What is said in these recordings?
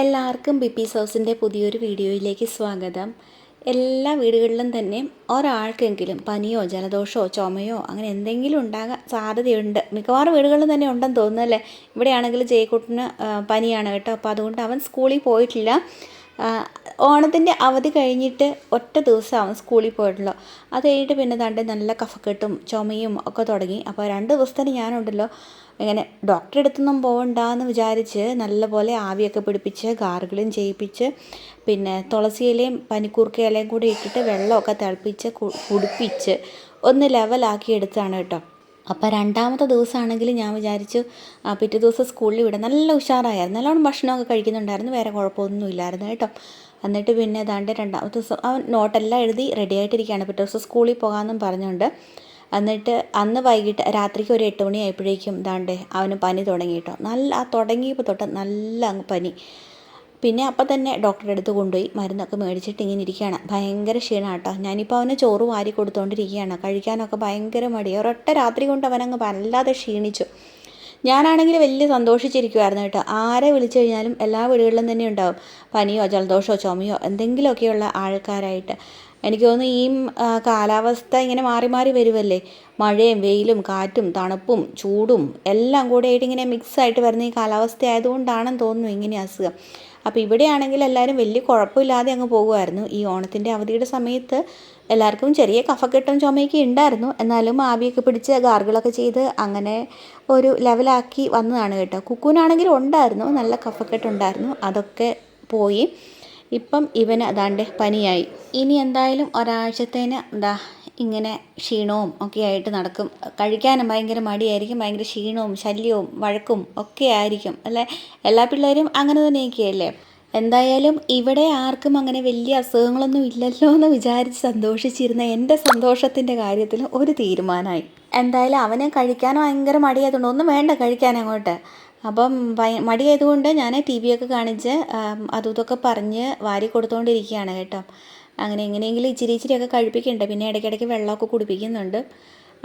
എല്ലാവർക്കും B P സോസിന്റെ പുതിയൊരു വീഡിയോയിലേക്ക് സ്വാഗതം. എല്ലാ വീടുകളിലും തന്നെ ഒരാൾക്കെങ്കിലും പനിയോ ജലദോഷമോ ചുമയോ അങ്ങനെ എന്തെങ്കിലും ഉണ്ടാകാൻ സാധ്യതയുണ്ട്. മിക്കവാറും വീടുകളിൽ തന്നെ ഉണ്ടെന്ന് തോന്നുന്നല്ലേ ഇവിടെയാണെങ്കിൽ ജയക്കുട്ടിന് പനിയാണ് കേട്ടോ. അപ്പോൾ അതുകൊണ്ട് അവൻ സ്കൂളിൽ പോയിട്ടില്ല. ഓണത്തിന്റെ അവധി കഴിഞ്ഞിട്ട് ഒറ്റ ദിവസമാവും സ്കൂളിൽ പോയിട്ടുള്ളൂ അത് കഴിഞ്ഞിട്ട് പിന്നെ തണ്ട് നല്ല കഫക്കെട്ടും ചുമയും ഒക്കെ തുടങ്ങി. അപ്പോൾ രണ്ട് ദിവസത്തിന് ഞാനുണ്ടല്ലോ ഇങ്ങനെ ഡോക്ടറെ അടുത്തൊന്നും പോകണ്ട എന്ന് വിചാരിച്ച് നല്ലപോലെ ആവിയൊക്കെ പിടിപ്പിച്ച് ഗാർഗിളും ചെയ്യിപ്പിച്ച് പിന്നെ തുളസി ഇലയും പനിക്കൂർക്ക ഇലയും കൂടി ഇട്ടിട്ട് വെള്ളമൊക്കെ തിളപ്പിച്ച് കുടിപ്പിച്ച് ഒന്ന് ലെവലാക്കി എടുത്താണ് കേട്ടോ. അപ്പോൾ രണ്ടാമത്തെ ദിവസമാണെങ്കിൽ ഞാൻ വിചാരിച്ചു പിറ്റേ ദിവസം സ്കൂളിൽ വിടാം നല്ല ഉഷാറായിരുന്നു. നല്ലോണം ഭക്ഷണമൊക്കെ കഴിക്കുന്നുണ്ടായിരുന്നു. വേറെ കുഴപ്പമൊന്നും ഇല്ലായിരുന്നു കേട്ടോ. എന്നിട്ട് പിന്നെ ഏതാണ്ട് രണ്ടാമത്തെ ദിവസം അവൻ നോട്ടെല്ലാം എഴുതി റെഡി ആയിട്ടിരിക്കുകയാണ്. പിറ്റേ ദിവസം സ്കൂളിൽ പോകാമെന്നും പറഞ്ഞുകൊണ്ട്. എന്നിട്ട് അന്ന് വൈകിട്ട് രാത്രിക്ക് ഒരു എട്ട് മണി ആയപ്പോഴേക്കും ദാണ്ടേ അവന് പനി തുടങ്ങി കേട്ടോ. നല്ല ആ തുടങ്ങിയപ്പോൾ തൊട്ട് നല്ല അങ്ങ് പനി. പിന്നെ അപ്പം തന്നെ ഡോക്ടറെ അടുത്ത് കൊണ്ടുപോയി മരുന്നൊക്കെ മേടിച്ചിട്ട് ഇങ്ങനെ ഇരിക്കുകയാണ്. ഭയങ്കര ക്ഷീണം കേട്ടോ. ഞാനിപ്പോൾ അവനെ ചോറ് വാരി കൊടുത്തുകൊണ്ടിരിക്കുകയാണ് കഴിക്കാനൊക്കെ ഭയങ്കര മടി ഒരൊറ്റ രാത്രി കൊണ്ട് അവനങ്ങ് വല്ലാതെ ക്ഷീണിച്ചു. ഞാനാണെങ്കിൽ വലിയ സന്തോഷിച്ചിരിക്കുമായിരുന്നു കേട്ടോ. ആരെ വിളിച്ചു കഴിഞ്ഞാലും എല്ലാ വീടുകളിലും തന്നെ ഉണ്ടാവും. പനിയോ ജലദോഷമോ ചുമയോ എന്തെങ്കിലുമൊക്കെയുള്ള ആൾക്കാരായിട്ട്. എനിക്ക് തോന്നുന്നു ഈ കാലാവസ്ഥ ഇങ്ങനെ മാറി മാറി വരുമല്ലേ മഴയും വെയിലും കാറ്റും തണുപ്പും ചൂടും എല്ലാം കൂടെ ആയിട്ട് ഇങ്ങനെ മിക്സ് ആയിട്ട് വരുന്ന ഈ കാലാവസ്ഥ ആയതുകൊണ്ടാണെന്ന് തോന്നുന്നു ഇങ്ങനെ അസുഖം. അപ്പോൾ ഇവിടെയാണെങ്കിൽ എല്ലാവരും വലിയ കുഴപ്പമില്ലാതെ അങ്ങ് പോകുമായിരുന്നു. ഈ ഓണത്തിന്റെ അവധിയുടെ സമയത്ത് എല്ലാവർക്കും ചെറിയ കഫക്കെട്ടും ചുമയൊക്കെ ഉണ്ടായിരുന്നു. എന്നാലും ആവിയൊക്കെ പിടിച്ച് ഗാർഗിളൊക്കെ ചെയ്ത് അങ്ങനെ ഒരു ലെവലാക്കി വന്നതാണ് കേട്ടോ. കുക്കൂനാണെങ്കിലും ഉണ്ടായിരുന്നു. നല്ല കഫക്കെട്ടുണ്ടായിരുന്നു. അതൊക്കെ പോയി. ഇപ്പം ഇവന് അതാണ്ട് പനിയായി. ഇനി എന്തായാലും ഒരാഴ്ചത്തേന് എന്താ ഇങ്ങനെ ക്ഷീണവും ഒക്കെ ആയിട്ട് നടക്കും. കഴിക്കാനും ഭയങ്കര മടിയായിരിക്കും. ഭയങ്കര ക്ഷീണവും ശല്യവും വഴക്കും ഒക്കെ ആയിരിക്കും. അല്ലേ? എല്ലാ പിള്ളേരും അങ്ങനെ തന്നെയൊക്കെയല്ലേ? എന്തായാലും ഇവിടെ ആർക്കും അങ്ങനെ വലിയ അസുഖങ്ങളൊന്നും ഇല്ലല്ലോ എന്ന് വിചാരിച്ച് സന്തോഷിച്ചിരുന്ന എന്റെ സന്തോഷത്തിന്റെ കാര്യത്തിൽ ഒരു തീരുമാനമായി. എന്തായാലും അവനെ കഴിക്കാൻ ഭയങ്കര മടിയായതുകൊണ്ട് ഒന്നും വേണ്ട കഴിക്കാൻ അങ്ങോട്ട്. അപ്പം മടിയായതുകൊണ്ട് ഞാൻ ടി ഒക്കെ കാണിച്ച് അതും ഇതൊക്കെ പറഞ്ഞ് വാരി കൊടുത്തുകൊണ്ടിരിക്കുകയാണ് കേട്ടോ. അങ്ങനെ എങ്ങനെയെങ്കിലും ഇച്ചിരി ഇച്ചിരിയൊക്കെ കഴിപ്പിക്കുന്നുണ്ട് പിന്നെ ഇടയ്ക്കിടയ്ക്ക് വെള്ളമൊക്കെ കുടിപ്പിക്കുന്നുണ്ട്.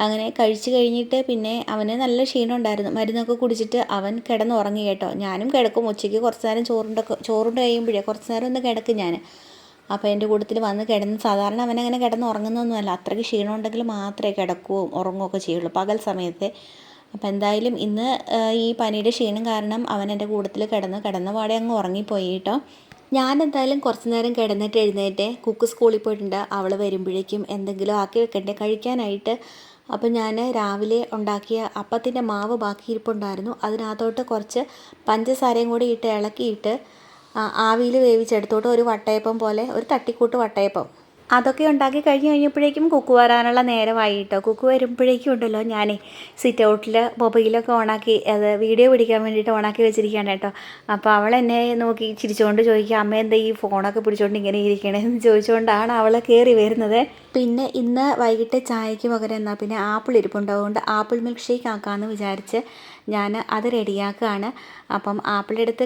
അങ്ങനെ കഴിച്ചു കഴിഞ്ഞിട്ട് പിന്നെ അവന് നല്ല ക്ഷീണം ഉണ്ടായിരുന്നു. മരുന്നൊക്കെ കുടിച്ചിട്ട് അവൻ കിടന്നുറങ്ങി കേട്ടോ. ഞാനും കിടക്കും. ഉച്ചയ്ക്ക് കുറച്ച് നേരം ചോറുണ്ടൊക്കെ ചോറുണ്ട് കഴിയുമ്പോഴേ കുറച്ച് നേരം ഒന്ന് കിടക്കും ഞാൻ അപ്പോൾ എന്റെ കൂട്ടത്തിൽ വന്ന് കിടന്ന് സാധാരണ അവനങ്ങനെ കിടന്ന് ഉറങ്ങുന്നൊന്നുമല്ല അത്രയ്ക്ക് ക്ഷീണം ഉണ്ടെങ്കിൽ മാത്രമേ കിടക്കുകയും ഉറങ്ങുകയൊക്കെ ചെയ്യുള്ളൂ. പകൽ സമയത്തെ അപ്പോൾ എന്തായാലും ഇന്ന് ഈ പനിയുടെ ക്ഷീണം കാരണം അവൻ എന്റെ കൂട്ടത്തിൽ കിടന്ന് കിടന്ന പാടെ അങ്ങ് ഉറങ്ങിപ്പോയി കേട്ടോ. ഞാൻ എന്തായാലും കുറച്ച് നേരം കിടന്നിട്ട് എഴുന്നേറ്റ്. കുക്ക് സ്കൂളിൽ പോയിട്ടുണ്ട്. അവൾ വരുമ്പോഴേക്കും എന്തെങ്കിലും ആക്കി വെക്കണ്ടേ? കഴിക്കാനായിട്ട്. അപ്പോൾ ഞാൻ രാവിലെ ഉണ്ടാക്കിയ അപ്പത്തിന്റെ മാവ് ബാക്കി ഇരിപ്പുണ്ടായിരുന്നു. അതിനകത്തോട്ട് കുറച്ച് പഞ്ചസാരയും കൂടി ഇട്ട് ഇളക്കിയിട്ട് ആവിയിൽ വേവിച്ചെടുത്തോട്ട് ഒരു വട്ടയപ്പം പോലെ ഒരു തട്ടിക്കൂട്ട് വട്ടയപ്പം. അതൊക്കെ ഉണ്ടാക്കി കഴിഞ്ഞ് കഴിഞ്ഞപ്പോഴേക്കും കുക്ക് വരാനുള്ള നേരമായി കേട്ടോ കുക്ക് വരുമ്പോഴേക്കും ഉണ്ടല്ലോ ഞാൻ സിറ്റ് ഔട്ടിൽ മൊബൈലൊക്കെ ഓണാക്കി അത് വീഡിയോ പിടിക്കാൻ വേണ്ടിയിട്ട് ഓണാക്കി വെച്ചിരിക്കുകയാണ് കേട്ടോ. അപ്പോൾ അവൾ എന്നെ നോക്കി ചിരിച്ചുകൊണ്ട് ചോദിക്കുക അമ്മ എന്താ ഈ ഫോണൊക്കെ പിടിച്ചുകൊണ്ട് ഇങ്ങനെ ഇരിക്കണേന്ന്? ചോദിച്ചുകൊണ്ടാണ് അവൾ കയറി വരുന്നത്. പിന്നെ ഇന്ന് വൈകിട്ട് ചായയ്ക്ക് പകരം എന്നാൽ പിന്നെ ആപ്പിൾ ഇരിപ്പുണ്ടാവുകൊണ്ട് ആപ്പിൾ മിൽക്ക് ഷേക്ക് ആക്കാമെന്ന് വിചാരിച്ച് ഞാൻ അത് റെഡിയാക്കുകയാണ് അപ്പം ആപ്പിളെടുത്ത്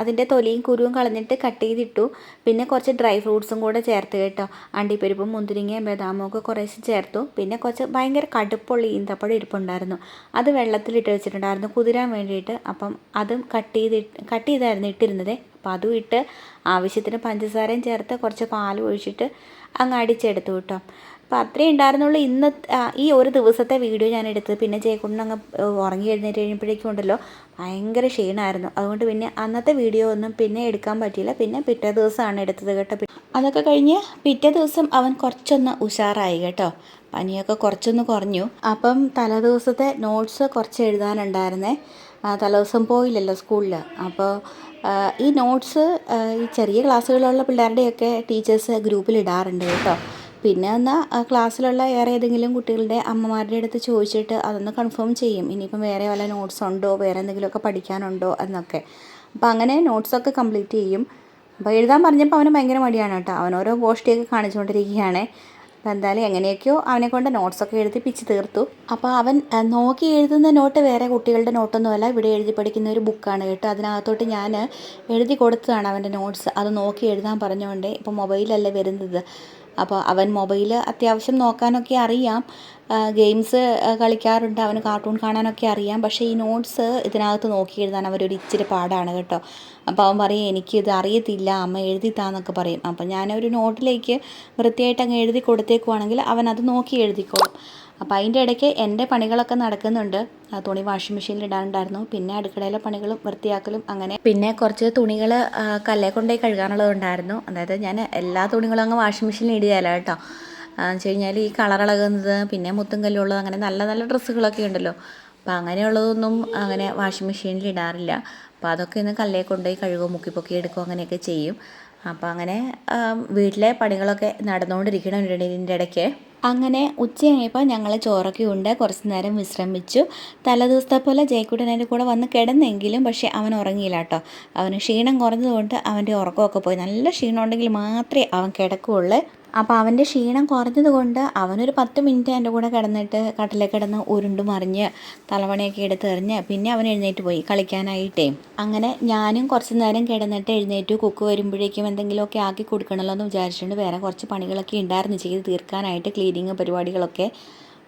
അതിന്റെ തൊലിയും കുരുവും കളഞ്ഞിട്ട് കട്ട് ചെയ്തിട്ടു. പിന്നെ കുറച്ച് ഡ്രൈ ഫ്രൂട്ട്സും കൂടെ ചേർത്ത് കേട്ടോ. അണ്ടിപ്പരിപ്പും മുന്തിരിങ്ങയും ബദാമും ഒക്കെ കുറേശ്ശെ ചേർത്തു. പിന്നെ കുറച്ച് ഭയങ്കര കടുപ്പുള്ള ഈന്തപ്പഴം ഇരിപ്പുണ്ടായിരുന്നു. അത് വെള്ളത്തിലിട്ട് വെച്ചിട്ടുണ്ടായിരുന്നു കുതിരാൻ വേണ്ടിയിട്ട്. അപ്പം അതും കട്ട് ചെയ്തിട്ട് കട്ട് ചെയ്തായിരുന്നു ഇട്ടിരുന്നത്. അപ്പോൾ അതും ഇട്ട് ആവശ്യത്തിന് പഞ്ചസാരയും ചേർത്ത് കുറച്ച് പാൽ ഒഴിച്ചിട്ട് അങ്ങ് അടിച്ചെടുത്തു കേട്ടോ. അപ്പോൾ അത്രേ ഉണ്ടായിരുന്നുള്ളൂ. ഇന്ന് ഈ ഒരു ദിവസത്തെ വീഡിയോ ഞാൻ എടുത്തത്. പിന്നെ ജയക്കുണ്ണൻ അങ്ങ് ഉറങ്ങി എഴുന്നേറ്റ് കഴിയുമ്പോഴേക്കും ഉണ്ടല്ലോ. ഭയങ്കര ക്ഷീണമായിരുന്നു അതുകൊണ്ട് പിന്നെ അന്നത്തെ വീഡിയോ ഒന്നും പിന്നെ എടുക്കാൻ പറ്റിയില്ല. പിന്നെ പിറ്റേ ദിവസമാണ് എടുത്തത് കേട്ടോ. അതൊക്കെ കഴിഞ്ഞ് പിറ്റേ ദിവസം അവൻ കുറച്ചൊന്ന് ഉഷാറായി കേട്ടോ. പനിയൊക്കെ കുറച്ചൊന്ന് കുറഞ്ഞു. അപ്പം തലേദിവസത്തെ നോട്ട്സ് കുറച്ച് എഴുതാനുണ്ടായിരുന്നേ. തലേ ദിവസം പോയില്ലല്ലോ സ്കൂളിൽ അപ്പോൾ ഈ നോട്ട്സ് ഈ ചെറിയ ക്ലാസ്സുകളിലുള്ള പിള്ളേരുടെയൊക്കെ ടീച്ചേഴ്സ് ഗ്രൂപ്പിൽ ഇടാറുണ്ട് കേട്ടോ. പിന്നെ ഒന്ന് ആ ക്ലാസ്സിലുള്ള വേറെ ഏതെങ്കിലും കുട്ടികളുടെ അമ്മമാരുടെ അടുത്ത് ചോദിച്ചിട്ട് അതൊന്ന് കൺഫേം ചെയ്യും. ഇനിയിപ്പം വേറെ വല്ല നോട്ട്സ് ഉണ്ടോ? വേറെ എന്തെങ്കിലുമൊക്കെ പഠിക്കാനുണ്ടോ? എന്നൊക്കെ. അപ്പോൾ അങ്ങനെ നോട്ട്സൊക്കെ കംപ്ലീറ്റ് ചെയ്യും. അപ്പോൾ എഴുതാൻ പറഞ്ഞപ്പോൾ അവന് ഭയങ്കര മടിയാണ് കേട്ടോ. അവൻ ഓരോ ഗോഷ്ടിയൊക്കെ കാണിച്ചുകൊണ്ടിരിക്കുകയാണ്. അപ്പോൾ എന്തായാലും എങ്ങനെയൊക്കെയോ അവനെ കൊണ്ട് നോട്ട്സൊക്കെ എഴുതിപ്പിച്ച് തീർത്തു. അപ്പോൾ അവൻ നോക്കി എഴുതുന്ന നോട്ട് വേറെ കുട്ടികളുടെ നോട്ടൊന്നുമല്ല ഇവിടെ എഴുതി പഠിക്കുന്ന ഒരു ബുക്കാണ് കേട്ടോ. അതിനകത്തോട്ട് ഞാൻ എഴുതി കൊടുത്തതാണ് അവന്റെ നോട്ട്സ് അത് നോക്കി എഴുതാൻ പറഞ്ഞുകൊണ്ട് ഇപ്പോൾ മൊബൈലല്ലേ വരുന്നത്. അപ്പോൾ അവൻ മൊബൈൽ അത്യാവശ്യം നോക്കാനൊക്കെ അറിയാം. ഗെയിംസ് കളിക്കാറുണ്ട്. അവന് കാർട്ടൂൺ കാണാനൊക്കെ അറിയാം. പക്ഷേ ഈ നോട്ട്സ് ഇതിനകത്ത് നോക്കി എഴുതാൻ അവരൊരു ഇച്ചിരി പാടാണ് കേട്ടോ. അപ്പോൾ അവൻ പറയും എനിക്കിത് അറിയത്തില്ല. അമ്മ എഴുതി താന്നൊക്കെ പറയും. അപ്പോൾ ഞാനൊരു നോട്ടിലേക്ക് വൃത്തിയായിട്ട് അങ്ങ് എഴുതി കൊടുത്തേക്കുവാണെങ്കിൽ അവൻ അത് നോക്കി എഴുതിക്കോളും. അപ്പോൾ അതിന്റെ ഇടയ്ക്ക് എന്റെ പണികളൊക്കെ നടക്കുന്നുണ്ട്. ആ തുണി വാഷിംഗ് മെഷീനിൽ ഇടാനുണ്ടായിരുന്നു. പിന്നെ അടുക്കളയിലെ പണികളും വൃത്തിയാക്കലും അങ്ങനെ. പിന്നെ കുറച്ച് തുണികൾ കല്ലേ കൊണ്ടുപോയി കഴുകാനുള്ളതുണ്ടായിരുന്നു. അതായത് ഞാൻ എല്ലാ തുണികളും അങ്ങ് വാഷിംഗ് മെഷീനിൽ ഇടുകയല്ല കേട്ടോ. എന്ന് വെച്ച് കഴിഞ്ഞാൽ ഈ കളറിളകുന്നത് പിന്നെ മുത്തും കല്ലുള്ളത് അങ്ങനെ നല്ല നല്ല ഡ്രസ്സുകളൊക്കെ ഉണ്ടല്ലോ. അപ്പോൾ അങ്ങനെയുള്ളതൊന്നും അങ്ങനെ വാഷിംഗ് മെഷീനിൽ ഇടാറില്ല. അപ്പോൾ അതൊക്കെ ഇന്ന് കല്ലേ കൊണ്ടുപോയി കഴുകും മുക്കിപ്പൊക്കി എടുക്കും അങ്ങനെയൊക്കെ ചെയ്യും. അപ്പോൾ അങ്ങനെ വീട്ടിലെ പണികളൊക്കെ നടന്നുകൊണ്ടിരിക്കണം ഇതിന്റെ ഇടയ്ക്ക്. അങ്ങനെ ഉച്ചയായപ്പോൾ ഞങ്ങൾ ചോറൊക്കെ ഉണ്ട് കുറച്ച് നേരം വിശ്രമിച്ചു. തലേദിവസത്തെ പോലെ ജയക്കുട്ടൻ എന്റെ കൂടെ വന്ന് കിടന്നെങ്കിലും പക്ഷേ അവൻ ഉറങ്ങിയില്ല കേട്ടോ. അവന് ക്ഷീണം കുറഞ്ഞതുകൊണ്ട് അവന്റെ ഉറക്കമൊക്കെ പോയി. നല്ല ക്ഷീണം ഉണ്ടെങ്കിൽ മാത്രമേ അവൻ കിടക്കുകയുള്ളൂ. അപ്പോൾ അവന്റെ ക്ഷീണം കുറഞ്ഞതുകൊണ്ട് അവനൊരു പത്ത് മിനിറ്റ് എന്റെ കൂടെ കിടന്നിട്ട് കട്ടിലേ കിടന്ന് ഉരുണ്ട് മറിഞ്ഞ് തലവണയൊക്കെ എടുത്ത് എറിഞ്ഞ് പിന്നെ അവൻ എഴുന്നേറ്റ് പോയി കളിക്കാനായിട്ടേ. അങ്ങനെ ഞാനും കുറച്ച് നേരം കിടന്നിട്ട് എഴുന്നേറ്റ്. കുക്ക് വരുമ്പോഴേക്കും എന്തെങ്കിലുമൊക്കെ ആക്കി കൊടുക്കണമല്ലോ എന്ന് വിചാരിച്ചിട്ടുണ്ട്. വേറെ കുറച്ച് പണികളൊക്കെ ഉണ്ടായിരുന്നു. ചെയ്ത് തീർക്കാനായിട്ട് ക്ലീനിങ് പരിപാടികളൊക്കെ.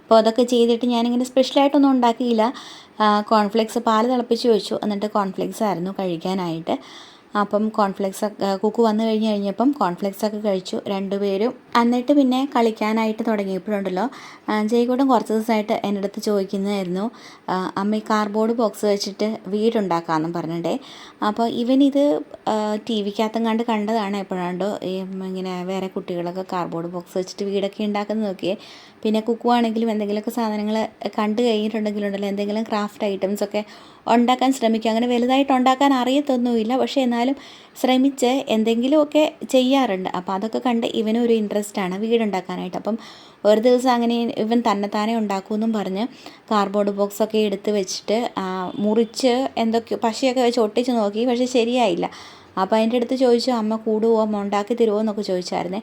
അപ്പോൾ അതൊക്കെ ചെയ്തിട്ട് ഞാനിങ്ങനെ സ്പെഷ്യലായിട്ടൊന്നും ഉണ്ടാക്കിയില്ല. കോൺഫ്ലെക്സ് പാൽ തിളപ്പിച്ച് വെച്ചു. എന്നിട്ട് കോൺഫ്ലെക്സ് ആയിരുന്നു കഴിക്കാനായിട്ട്. അപ്പം കോൺഫ്ലെക്സ് കുക്ക് വന്നു കഴിഞ്ഞ് കഴിഞ്ഞപ്പം കോൺഫ്ലെക്സ് ഒക്കെ കഴിച്ചു. രണ്ടുപേരും എന്നിട്ട് പിന്നെ കളിക്കാനായിട്ട് തുടങ്ങിയപ്പോഴുണ്ടല്ലോ. ജയ്കൂട്ടം കുറച്ച് ദിവസമായിട്ട് എന്റെ അടുത്ത് ചോദിക്കുന്നതായിരുന്നു അമ്മ ഈ കാർഡ്ബോർഡ് ബോക്സ് വെച്ചിട്ട് വീടുണ്ടാക്കാമെന്നും പറഞ്ഞിട്ടേ. അപ്പോൾ ഇവനിത് ടി വിക്കകത്തും കണ്ട് കണ്ടതാണ് എപ്പോഴാണ്ടോ ഇങ്ങനെ വേറെ കുട്ടികളൊക്കെ കാർഡ്ബോർഡ് ബോക്സ് വെച്ചിട്ട് വീടൊക്കെ ഉണ്ടാക്കുന്നത് നോക്കിയേ പിന്നെ കുക്കുവാണെങ്കിലും എന്തെങ്കിലുമൊക്കെ സാധനങ്ങൾ കണ്ടു കഴിഞ്ഞിട്ടുണ്ടെങ്കിലുണ്ടല്ലോ എന്തെങ്കിലും ക്രാഫ്റ്റ് ഐറ്റംസ് ഒക്കെ ഉണ്ടാക്കാൻ ശ്രമിക്കുക അങ്ങനെ വലുതായിട്ട് ഉണ്ടാക്കാൻ അറിയത്തൊന്നുമില്ല. പക്ഷേ എന്നാലും ശ്രമിച്ച് എന്തെങ്കിലുമൊക്കെ ചെയ്യാറുണ്ട്. അപ്പോൾ അതൊക്കെ കണ്ട് ഇവനൊരു ഇൻട്രസ്റ്റ് ആണ് വീടുണ്ടാക്കാനായിട്ട്. അപ്പം ഒരു ദിവസം അങ്ങനെ ഇവൻ തന്നെത്താനെ ഉണ്ടാക്കുമെന്നും പറഞ്ഞ് കാർഡ്ബോർഡ് ബോക്സൊക്കെ എടുത്ത് വെച്ചിട്ട് മുറിച്ച് എന്തൊക്കെയോ പശയൊക്കെ വെച്ച് ഒട്ടിച്ച് നോക്കി. പക്ഷേ ശരിയായില്ല. അപ്പോൾ അതിന്റെ അടുത്ത് ചോദിച്ചു അമ്മ കൂടുവോ? ഉണ്ടാക്കി തരുമോ എന്നൊക്കെ ചോദിച്ചായിരുന്നേ.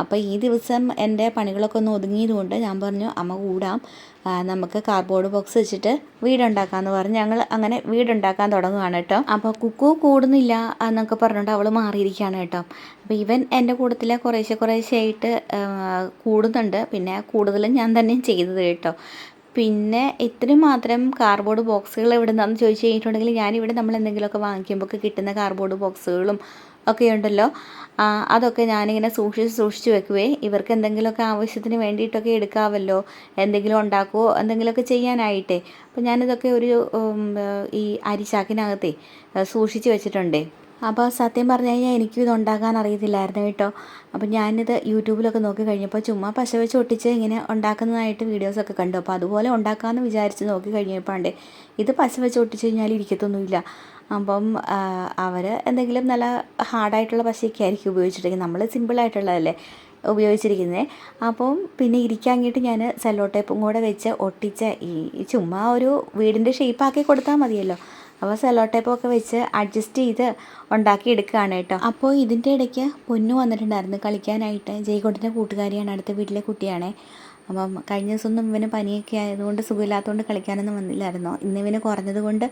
അപ്പോൾ ഈ ദിവസം എന്റെ പണികളൊക്കെ ഒന്ന് ഒതുങ്ങിയതുകൊണ്ട് ഞാൻ പറഞ്ഞു അമ്മ കൂടാം. നമുക്ക് കാർഡ്ബോർഡ് ബോക്സ് വെച്ചിട്ട് വീടുണ്ടാക്കാമെന്ന് പറഞ്ഞ് ഞങ്ങൾ അങ്ങനെ വീടുണ്ടാക്കാൻ തുടങ്ങുകയാണ് കേട്ടോ. അപ്പോൾ കുക്കു കൂടുന്നില്ല എന്നൊക്കെ പറഞ്ഞിട്ട് അവൾ മാറിയിരിക്കുകയാണ് കേട്ടോ. അപ്പോൾ ഇവൻ എന്റെ കൂട്ടത്തിൽ കുറേശ്ശെ കുറേശ്ശെ ആയിട്ട് കൂടുന്നുണ്ട്. പിന്നെ കൂടുതലും ഞാൻ തന്നെ ചെയ്തത് കേട്ടോ. പിന്നെ ഇത്രയും മാത്രം കാർഡ്ബോർഡ് ബോക്സുകൾ എവിടെ നിന്നാണെന്ന് ചോദിച്ചു കഴിഞ്ഞിട്ടുണ്ടെങ്കിൽ ഞാനിവിടെ നമ്മൾ എന്തെങ്കിലുമൊക്കെ വാങ്ങിക്കുമ്പോൾ കിട്ടുന്ന കാർഡ്ബോർഡ് ബോക്സുകളും ഒക്കെ ഉണ്ടല്ലോ. അതൊക്കെ ഞാനിങ്ങനെ സൂക്ഷിച്ച് സൂക്ഷിച്ച് വെക്കുവേ. ഇവർക്ക് എന്തെങ്കിലുമൊക്കെ ആവശ്യത്തിന് വേണ്ടിയിട്ടൊക്കെ എടുക്കാമല്ലോ എന്തെങ്കിലും ഉണ്ടാക്കുമോ എന്തെങ്കിലുമൊക്കെ ചെയ്യാനായിട്ടേ. അപ്പോൾ ഞാനിതൊക്കെ ഒരു ഈ അരിച്ചാക്കിനകത്തേ സൂക്ഷിച്ച് വെച്ചിട്ടുണ്ടേ. അപ്പോൾ സത്യം പറഞ്ഞു കഴിഞ്ഞാൽ എനിക്കും ഇത് ഉണ്ടാക്കാൻ അറിയത്തില്ലായിരുന്നു കേട്ടോ. അപ്പോൾ ഞാനിത് യൂട്യൂബിലൊക്കെ നോക്കി കഴിഞ്ഞപ്പോൾ ചുമ്മാ പശ വെച്ച് ഒട്ടിച്ച് ഇങ്ങനെ ഉണ്ടാക്കുന്നതായിട്ട് വീഡിയോസൊക്കെ കണ്ടു. അപ്പോൾ അതുപോലെ ഉണ്ടാക്കാമെന്ന് വിചാരിച്ച് നോക്കി കഴിഞ്ഞപ്പോണ്ട് ഇത് പശ വെച്ച് ഒട്ടിച്ച് കഴിഞ്ഞാൽ ഇരിക്കത്തൊന്നുമില്ല. അപ്പം അവർ എന്തെങ്കിലും നല്ല ഹാർഡായിട്ടുള്ള പശയൊക്കെ ആയിരിക്കും ഉപയോഗിച്ചിട്ടുണ്ടെങ്കിൽ നമ്മൾ സിമ്പിളായിട്ടുള്ളതല്ലേ ഉപയോഗിച്ചിരിക്കുന്നത് അപ്പം പിന്നെ ഇരിക്കാങ്ങിട്ട് ഞാൻ സെല്ലോ ടേപ്പും കൂടെ വെച്ച് ഒട്ടിച്ച് ഈ ചുമ്മാ ഒരു വീടിന്റെ ഷേപ്പാക്കി കൊടുത്താൽ മതിയല്ലോ. അപ്പോൾ സെലോ ടേപ്പൊക്കെ വെച്ച് അഡ്ജസ്റ്റ് ചെയ്ത് ഉണ്ടാക്കി എടുക്കുകയാണ് കേട്ടോ. അപ്പോൾ ഇതിന്റെ ഇടയ്ക്ക് പൊന്നു വന്നിട്ടുണ്ടായിരുന്നു കളിക്കാനായിട്ട്. ജയ്കോട്ടിന്റെ കൂട്ടുകാരിയാണ് അടുത്ത വീട്ടിലെ കുട്ടിയാണേ. അപ്പം കഴിഞ്ഞ ദിവസമൊന്നും ഇവന് പനിയൊക്കെ ആയതുകൊണ്ട് സുഖമില്ലാത്തതുകൊണ്ട് കളിക്കാനൊന്നും വന്നില്ലായിരുന്നു. ഇന്ന് ഇവന് കുറഞ്ഞതുകൊണ്ട്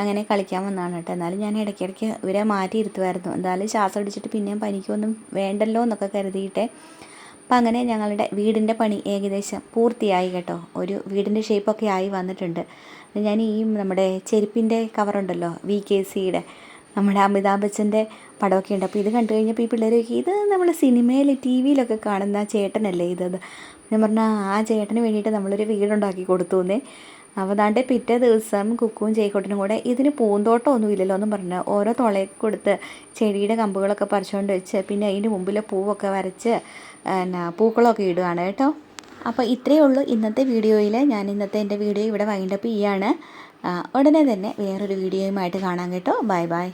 അങ്ങനെ കളിക്കാൻ വന്നതാണ് കേട്ടോ. എന്നാലും ഞാൻ ഇടയ്ക്കിടയ്ക്ക് ഇവരെ മാറ്റി ഇരുത്തുമായിരുന്നു. എന്തായാലും ശ്വാസം അടിച്ചിട്ട് പിന്നെയും പനിക്കൊന്നും വേണ്ടല്ലോ എന്നൊക്കെ കരുതിയിട്ട് അപ്പം അങ്ങനെ ഞങ്ങളുടെ വീടിന്റെ പണി ഏകദേശം പൂർത്തിയായി കേട്ടോ. ഒരു വീടിന്റെ ഷേപ്പൊക്കെ ആയി വന്നിട്ടുണ്ട്. ഞാൻ ഈ നമ്മുടെ ചെരുപ്പിന്റെ കവറുണ്ടല്ലോ വി കെ സിയുടെ നമ്മുടെ അമിതാഭ് ബച്ചന്റെ പടമൊക്കെ ഉണ്ട്. അപ്പോൾ ഇത് കണ്ടു കഴിഞ്ഞപ്പോൾ ഈ പിള്ളേർ ഇത് നമ്മൾ സിനിമയിൽ ടി വിയിലൊക്കെ കാണുന്ന ചേട്ടനല്ലേ ഇതത് ഞാൻ പറഞ്ഞാൽ ആ ചേട്ടന് വേണ്ടിയിട്ട് നമ്മളൊരു വീടുണ്ടാക്കി കൊടുത്തു എന്നേ. ദാണ്ടെ പിറ്റേ ദിവസം കുക്കും ചേക്കോട്ടിനും കൂടെ ഇതിന് പൂന്തോട്ടം ഒന്നും ഇല്ലല്ലോ എന്നും പറഞ്ഞ് ഓരോ തുളയൊക്കെ കൊടുത്ത് ചെടിയുടെ കമ്പുകളൊക്കെ പറിച്ചുകൊണ്ട് വെച്ച് പിന്നെ അതിന്റെ മുമ്പിലെ പൂവൊക്കെ വരച്ച് എന്നാ പൂക്കളൊക്കെ ഇടുകയാണ് കേട്ടോ. അപ്പോൾ ഇത്രയേ ഉള്ളൂ ഇന്നത്തെ വീഡിയോയിൽ ഞാൻ ഇന്നത്തെ എന്റെ വീഡിയോ ഇവിടെ വൈൻഡപ്പ് ചെയ്യാണ്. ഉടനെ തന്നെ വേറൊരു വീഡിയോയുമായിട്ട് കാണാം കേട്ടോ. Bye bye